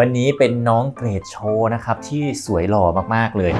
วันนี้เป็นน้องเกรดโชว์นะครับที่สวยหล่อมากๆเลย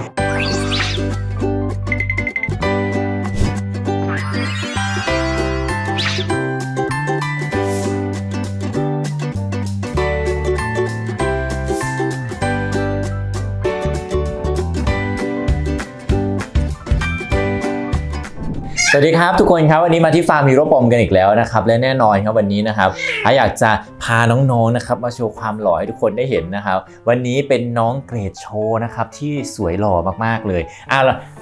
วัสดีครับทุกคนครับวันนี้มาที่ฟาร์มฮีโร่ปอมกันอีกแล้วนะครับและแน่นอนครับวันนี้นะครับถ้าอยากจะพาน้องๆนะครับมาโชว์ความหล่อให้ทุกคนได้เห็นนะครับวันนี้เป็นน้องเกรดโชว์นะครับที่สวยหล่อมากๆเลยอะ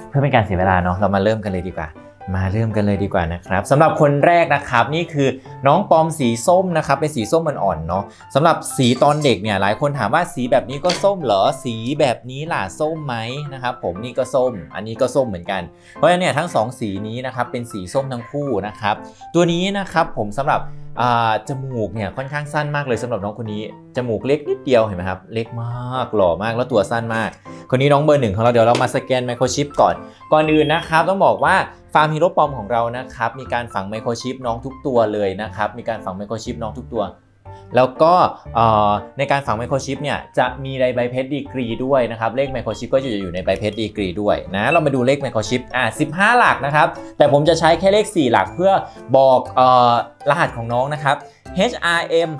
เพื่อเป็นการเสียเวลาเนาะเรามาเริ่มกันเลยดีกว่า มาเริ่มกันเลยดีกว่านะครับสำหรับคนแรกนะครับนี่คือน้องปอมสีส้มนะครับเป็นสีส้มอ่อนๆเนาะสำหรับสีตอนเด็กเนี่ยหลายคนถามว่าสีแบบนี้ก็ส้มเหรอสีแบบนี้ล่ะส้มไหมนะครับผมนี่ก็ส้ม อันนี้ก็ส้มเหมือนกัน เพราะฉะนั้นเนี่ยทั้งสองสีนี้นะครับเป็นสีส้มทั้งคู่นะครับตัวนี้นะครับผมสำหรับจมูกเนี่ยค่อนข้างสั้นมากเลยสำหรับน้องคนนี้จมูกเล็กนิดเดียวเห็นไหมครับเล็กมากหล่อมากแล้วตัวสั้นมาก คนนี้น้องเบอร์หนึ่งของเราเดี๋ยวเรามาสแกนไมโครชิปก่อนก่อนอื่นนะครับต้องบอกว่า ฟาร์มฮีโร่ปอมของเรานะครับ มีการฝังไมโครชิปน้องทุกตัวเลยนะครับ มีการฝังไมโครชิปน้องทุกตัว แล้วก็ในการฝังไมโครชิปเนี่ยจะมีในใบเพชรดีกรีด้วยนะครับ เลขไมโครชิปก็จะอยู่ในใบเพชรดีกรีด้วยนะ เรามาดูเลขไมโครชิปอะ15 หลักนะครับ แต่ผมจะใช้แค่เลข 4 หลักเพื่อบอกออรหัสของน้องนะครับ HRM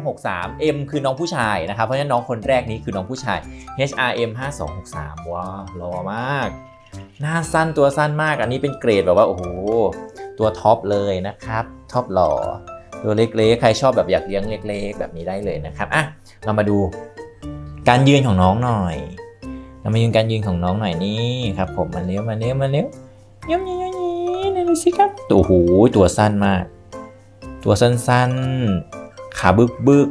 5263 M คือน้องผู้ชายนะครับ เพราะฉะนั้นน้องคนแรกนี้คือน้องผู้ชาย HRM 5263ว้าวหล่อมาก หน้าสั้นตัวสั้นมากอันนี้เป็นเกรดแบบว่าโอ้โหตัวท็อปเลยนะครับท็อปหล่อตัวเล็กๆ ใครชอบแบบอยากเลี้ยงเล็ก ๆ แบบนี้ได้เลยนะครับอะเรามาดูการยืนของน้องหน่อย เรามายืนการยืนของน้องหน่อยนี่ครับ ผมมาเร็วมาเร็วมาเร็วยิ้มยิ้มยิ้มยิ้มดูสิครับตัวโอ้โหตัวสั้นมาก ตัวสั้นๆ ขาบึกบึก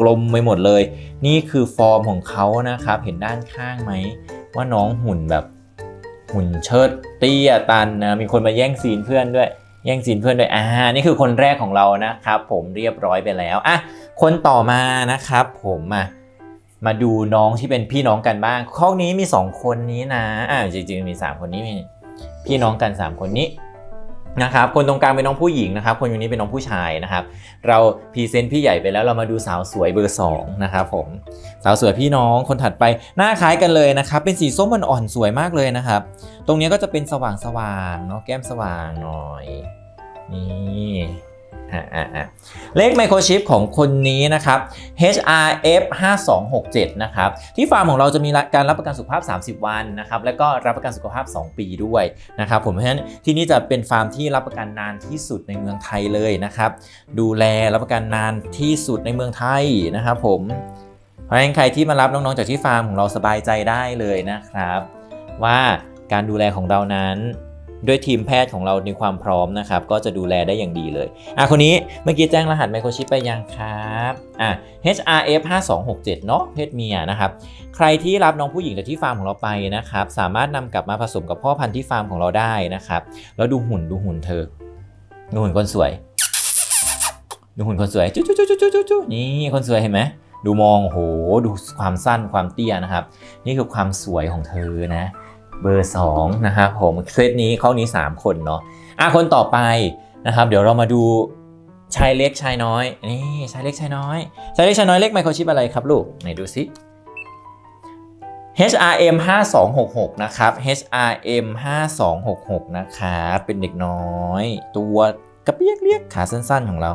กลมๆไปหมดเลย นี่คือฟอร์มของเขานะครับ เห็นด้านข้างไหมว่าน้องหุ่นแบบ หุ่นเชิดเตี้ยตันนะมีคนมาแย่งซีนเพื่อนด้วย แย่งซีนเพื่อนด้วยอ่านี่คือคนแรกของเรานะครับ ผมเรียบร้อยไปแล้วอะคนต่อมานะครับ ผมมามาดูน้องที่เป็นพี่น้องกันบ้างข้อนี้มี 2 คนนี้นะอ่าจริงๆมี 3 คนนี้มีพี่น้องกัน 3 คนนี้ นะครับคนตรงกลางเป็นน้องผู้หญิงนะครับ คนอยู่นี้เป็นน้องผู้ชายนะครับ เราพรีเซนต์พี่ใหญ่ไปแล้วเรามาดูสาวสวยเบอร์2นะครับผมสาวสวยพี่น้องคนถัดไปหน้าคล้ายกันเลยนะครับ เป็นสีส้มมันอ่อนสวยมากเลยนะครับ ตรงนี้ก็จะเป็นสว่างสว่างๆเนาะแก้มสว่างหน่อยนี่ เลขไมโครชิปของคนนี้นะครับ HRF 5267นะครับที่ฟาร์มของเราจะมีการรับประกันสุขภาพ 30 วันนะครับแล้วก็รับประกันสุขภาพ 2 ปีด้วยนะครับผมเพราะฉะนั้นที่นี่จะเป็นฟาร์มที่รับประกันนานที่สุดในเมืองไทยเลยนะครับดูแลรับประกันนานที่สุดในเมืองไทยนะครับผมเพราะฉะนั้นใครที่มารับน้องๆจากที่ฟาร์มของเราสบายใจได้เลยนะครับ ว่าการดูแลของเรานั้น ด้วยทีมแพทย์ของเราในความพร้อมนะครับ ก็จะดูแลได้อย่างดีเลย อะคนนี้เมื่อกี้แจ้งรหัสไมโครชิปไปยังครับอะ HRF 5267เนาะเพศเมียนะครับ ใครที่รับน้องผู้หญิงจากที่ฟาร์มของเราไปนะครับ สามารถนำกลับมาผสมกับพ่อพันธุ์ที่ฟาร์มของเราได้นะครับ แล้วดูหุ่นดูหุ่นเธอ ดูหุ่นคนสวย ดูหุ่นคนสวยจุ๊จุ๊จุ๊จุ๊จุ๊จุ๊นี่คนสวยเห็นไหมดูมองโหดูความสั้นความเตี้ยนะครับ นี่คือความสวยของเธอนะ เบอร์2นะครับผมเซตนี้ข้อนี้ 3 คนเนาะอะคนต่อไปนะครับ เดี๋ยวเรามาดูชายเล็กชายน้อยนี่ชายเล็กชายน้อยชายเล็กชายน้อยเล็กไมโครชิปอะไรครับลูกไหนดูสิ HRM 5266นะครับ HRM 5266นะครับเป็นเด็กน้อย ตัวกระเปียกเรียกขาสั้นๆของเรา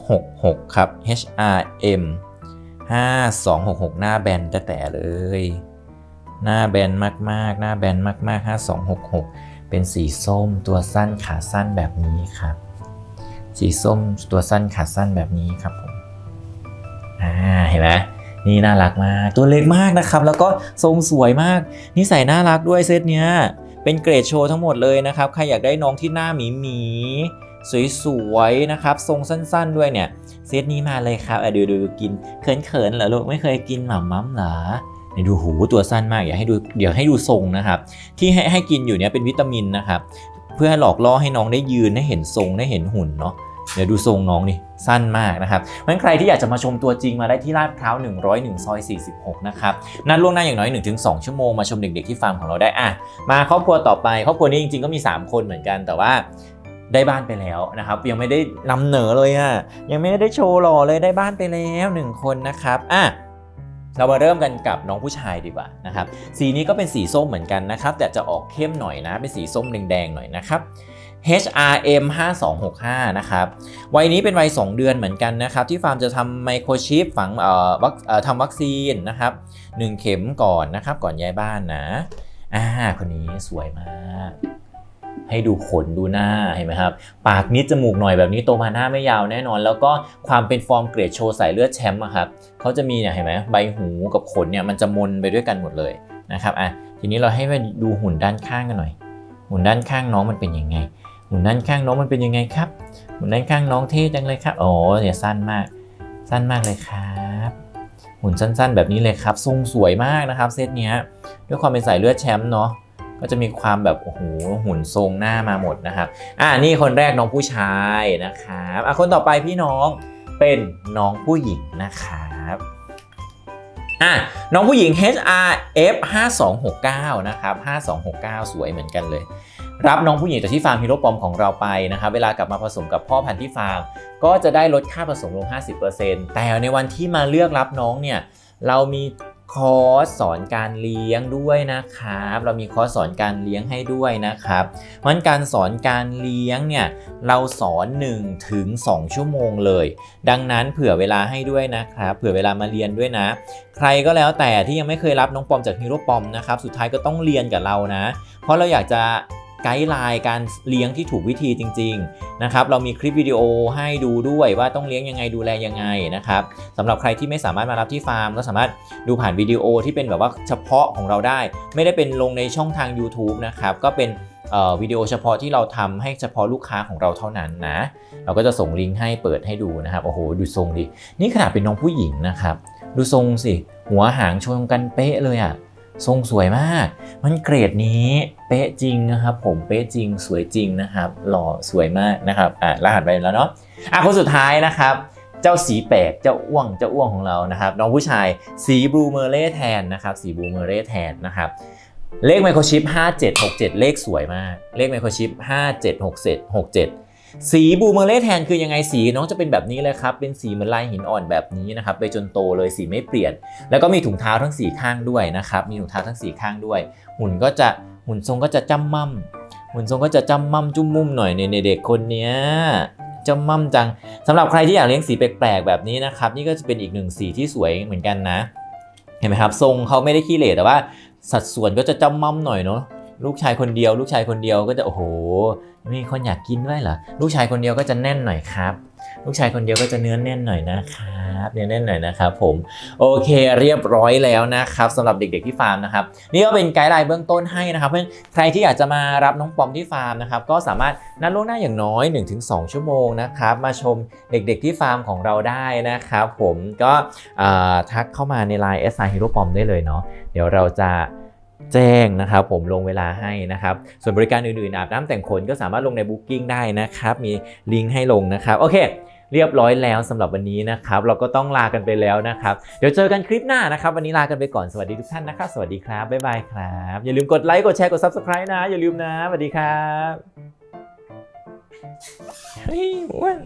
5266 ครับ HRM 5266 หน้าแบนแต่แต่เลย หน้าแบนมากๆ หน้าแบนมากๆ 5266 เป็นสีส้มตัวสั้นขาสั้นแบบนี้ครับ สีส้มตัวสั้นขาสั้นแบบนี้ครับผมอ่าเห็นไหมนี่น่ารักมากตัวเล็กมากนะครับ แล้วก็ทรงสวยมากนิสัยน่ารักด้วยเซตเนี้ยเป็นเกรดโชว์ทั้งหมดเลยนะครับ ใครอยากได้น้องที่หน้าหมีหมีสวยๆนะครับ ทรงสั้นๆด้วยเนี่ย เซตนี้มาเลยครับอะดูดูดูกินเขินๆเหรอลูกไม่เคยกินหม่ำมั่มเหรอ นี่ยดูหูตัวสั้นมากอยากให้ดูเดี๋ยวให้ดูทรงนะครับ ที่ให้ให้กินอยู่เนี่ยเป็นวิตามินนะครับ เพื่อหลอกล่อให้น้องได้ยืนได้เห็นทรงได้เห็นหุ่นเนาะเดี๋ยวดูทรงน้องนี่สั้นมากนะครับเพราะฉะนั้นใครที่อยากจะมาชมตัวจริงมาได้ที่ลาดพร้าว 101 ซอย 46 นะครับนัดล่วงหน้าอย่างน้อย 1-2 ชั่วโมงมาชมเด็กๆที่ฟาร์มของเราได้อะมาครอบครัวต่อไปครอบครัวนี้จริงๆก็มี 3 คนเหมือนกันแต่ว่าได้บ้านไปแล้วนะครับ ยังไม่ได้นำเหนอเลยอะ่ะยังไม่ได้โชว์หล่อเลยได้บ้านไปแล้วหนึ่งคนนะครับอะ เรามาเริ่มกันกับน้องผู้ชายดีกว่านะครับ สีนี้ก็เป็นสีส้มเหมือนกันนะครับ แต่จะออกเข้มหน่อยนะ เป็นสีส้มแดงๆหน่อยนะครับ HRM 5265นะครับ วัยนี้เป็นวัย 2 เดือนเหมือนกันนะครับ ที่ฟาร์มจะทำไมโครชิปฝังเอ่อวัคเอ่อทำวัคซีนนะครับ 1 เข็มก่อนนะครับ ก่อนย้ายบ้านนะ อ่า คนนี้สวยมาก ให้ดูขนดูหน้าเห็นไหมครับ ปากนิดจมูกหน่อยแบบนี้โตมาหน้าไม่ยาวแน่นอน แล้วก็ความเป็นฟอร์มเกรดโชว์สายเลือดแชมป์ครับเขาจะมีเนี่ยเห็นไหมใบหูกับขนเนี่ยมันจะมนไปด้วยกันหมดเลยนะครับอะทีนี้เราให้มาดูหุ่นด้านข้างกันหน่อย หุ่นด้านข้างน้องมันเป็นยังไง หุ่นด้านข้างน้องมันเป็นยังไงครับ หุ่นด้านข้างน้องเท่จังเลยครับโอ้เนี่ยสั้นมาก สั้นมากเลยครับหุ่นสั้นๆ แบบนี้เลยครับทรงสวยมากนะครับเซตเนี้ยด้วยความเป็นสายเลือดแชมป์เนาะ ก็จะมีความแบบโอ้โหหุ่นทรงหน้ามาหมดนะครับอ่านี่คนแรกน้องผู้ชายนะครับอะคนต่อไปพี่น้องเป็นน้องผู้หญิงนะครับอะน้องผู้หญิง HRF 5269นะครับ5269 สวยเหมือนกันเลย รับน้องผู้หญิงจากที่ฟาร์มฮีโร่ปอมของเราไปนะครับเวลากลับมาผสมกับพ่อพันธุ์ที่ฟาร์ม ก็จะได้ลดค่าผสมลง 50%แต่ในวันที่มาเลือกรับน้องเนี่ยเรามี คอร์สสอนการเลี้ยงด้วยนะครับ เรามีคอร์สสอนการเลี้ยงให้ด้วยนะครับเพราะฉะนั้นการสอนการเลี้ยงเนี่ยเราสอน1ถึง2ชั่วโมงเลย ดังนั้นเผื่อเวลาให้ด้วยนะครับเผื่อเวลามาเรียนด้วยนะ ใครก็แล้วแต่ที่ยังไม่เคยรับน้องปอมจากฮีโร่ปอมนะครับสุดท้ายก็ต้องเรียนกับเรานะ เพราะเราอยากจะ ไกด์ไลน์การเลี้ยงที่ถูกวิธีจริงๆนะครับเรามีคลิปวิดีโอให้ดูด้วยว่าต้องเลี้ยงยังไงดูแลยังไงนะครับสำหรับใครที่ไม่สามารถมารับที่ฟาร์ม ก็สามารถดูผ่านวิดีโอที่เป็นแบบว่าเฉพาะของเราได้ ไม่ได้เป็นลงในช่องทาง YouTube นะครับก็เป็นวิดีโอเฉพาะที่เราทำให้เฉพาะลูกค้าของเราเท่านั้นนะ เราก็จะส่งลิงก์ให้เปิดให้ดูนะครับโอ้โหดูทรงดินี่ขนาดเป็นน้องผู้หญิงนะครับ ดูทรงสิ หัวหางชนกันเป๊ะเลยอะ่ะ ทรงสวยมาก มันเกรดนี้เป๊ะจริงนะครับ ผมเป๊ะจริงสวยจริงนะครับ หล่อสวยมากนะครับอะรหัสไปแล้วเนาะอะคนสุดท้ายนะครับเจ้าสีแปลกเจ้าอ้วงเจ้าอ้วงของเรานะครับ น้องผู้ชายสีบลูเมอร์เล่แทนนะครับสีบลูเมอร์เล่แทนนะครับ เลขไมโครชิป 5767 เลขสวยมาก เลขไมโครชิป 5767 สีบูมเมอร์เล่แทนคือยังไงสีน้องจะเป็นแบบนี้เลยครับเป็นสีเหมือนลายหินอ่อนแบบนี้นะครับไปจนโตเลยสีไม่เปลี่ยน แล้วก็มีถุงเท้าทั้งสีข้างด้วยนะครับมีถุงเท้าทั้งสีข้างด้วย หุ่นก็จะหุ่นทรงก็จะจ้ำม่ำหุ่นทรงก็จะจ้ำม่ำจุ้มมุมหน่อยในเด็กคนเนี้ยจ้ำม่ำจังสำหรับใครที่อยากเลี้ยงสีแปลกๆแบบนี้นะครับนี่ก็จะเป็นอีกหนึ่งสีที่สวยเหมือนกันนะ เห็นไหมครับทรงเขาไม่ได้ขี้เหร่แต่ว่า สัดส่วนก็จะจ้ำม่ำหน่อยเนาะลูกชายคนเดียว ลูกชายคนเดียวก็จะโอ้โห มีคนอยากกินด้วยเหรอ ลูกชายคนเดียวก็จะแน่นหน่อยครับ ลูกชายคนเดียวก็จะเนื้อแน่นหน่อยนะครับเนื้อแน่นหน่อยนะครับผม โอเคเรียบร้อยแล้วนะครับสำหรับเด็กๆที่ฟาร์มนะครับ นี่ก็เป็นไกด์ไลน์เบื้องต้นให้นะครับ เพราะฉะนั้นใครที่อยากจะมารับน้องปอมที่ฟาร์มนะครับ ก็สามารถนัดล่วงหน้าอย่างน้อย 1-2 ชั่วโมงนะครับ มาชมเด็กๆที่ฟาร์มของเราได้นะครับ ผมก็ทักเข้ามาใน Line s i Hero Pom ได้เลยเนาะเดี๋ยวเราจะ แจ้งนะครับผมลงเวลาให้นะครับ ส่วนบริการอื่นๆอาบน้ำแต่งขนก็สามารถลงใน Booking ได้นะครับ มีลิงก์ให้ลงนะครับ โอเค เรียบร้อยแล้วสำหรับวันนี้นะครับ เราก็ต้องลากันไปแล้วนะครับ เดี๋ยวเจอกันคลิปหน้านะครับ วันนี้ลากันไปก่อนสวัสดีทุกท่านนะครับ สวัสดีครับบ๊ายบายครับ อย่าลืมกดไลค์กดแชร์กด Subscribe นะ อย่าลืมนะสวัสดีครับเฮ้ยอ้วน